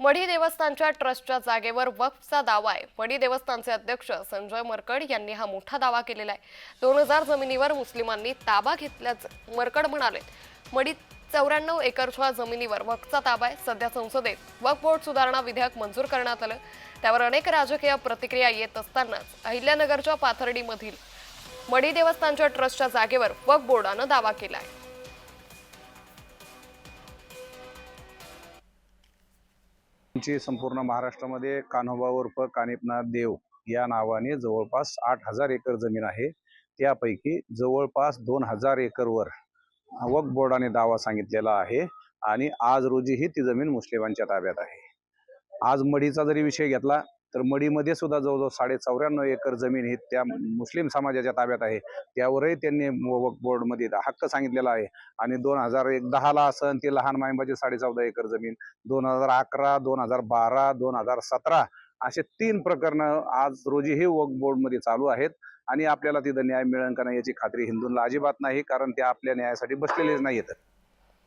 मढी देवस्थानच्या ट्रस्टच्या जागेवर वक्फचा दावा आहे. मढी देवस्थानचे अध्यक्ष संजय मरकड यांनी हा मोठा दावा केलेला आहे. दोन हजार जमिनीवर मुस्लिमांनी ताबा घेतल्याचं मरकड म्हणाले. मढी चौऱ्याण्णव एकरच्या जमिनीवर वक्फचा ताबा आहे. सध्या संसदेत वक्फ बोर्ड सुधारणा विधेयक मंजूर करण्यात आलं. त्यावर अनेक राजकीय प्रतिक्रिया येत असतानाच अहिल्यानगरच्या पाथर्डीमधील मढी देवस्थानच्या ट्रस्टच्या जागेवर वक्फ बोर्डानं दावा केला आहे. ची संपूर्ण महाराष्ट्रामध्ये कान्होबा उर्फ कानिपनाथ देव या नावाने जवळपास आठ हजार एकर जमीन आहे. त्यापैकी जवळपास दोन हजार एकरवर वक्फ बोर्डाने दावा सांगितलेला आहे आणि आज रोजीही ती जमीन मुस्लिमांच्या ताब्यात आहे. आज मढीचा जरी विषय घेतला तर मडीमध्ये सुद्धा जवळजवळ साडे चौऱ्याण्णव एकर जमीन ही त्या मुस्लिम समाजाच्या ताब्यात आहे. त्यावरही त्यांनी वक्फ बोर्डमध्ये हक्क सांगितलेला आहे. आणि दोन हजार एक दहाला असन ते लहान मायंबाची साडे चौदा एकर जमीन दोन हजार अकरा दोन हजार बारा दोन हजार सतरा असे तीन प्रकरणं आज रोजीही वक्फ बोर्डमध्ये चालू आहेत. आणि आपल्याला तिथं न्याय मिळेल का नाही याची खात्री हिंदूंना अजिबात नाही कारण ते आपल्या न्यायासाठी बसलेलेच नाही आहेत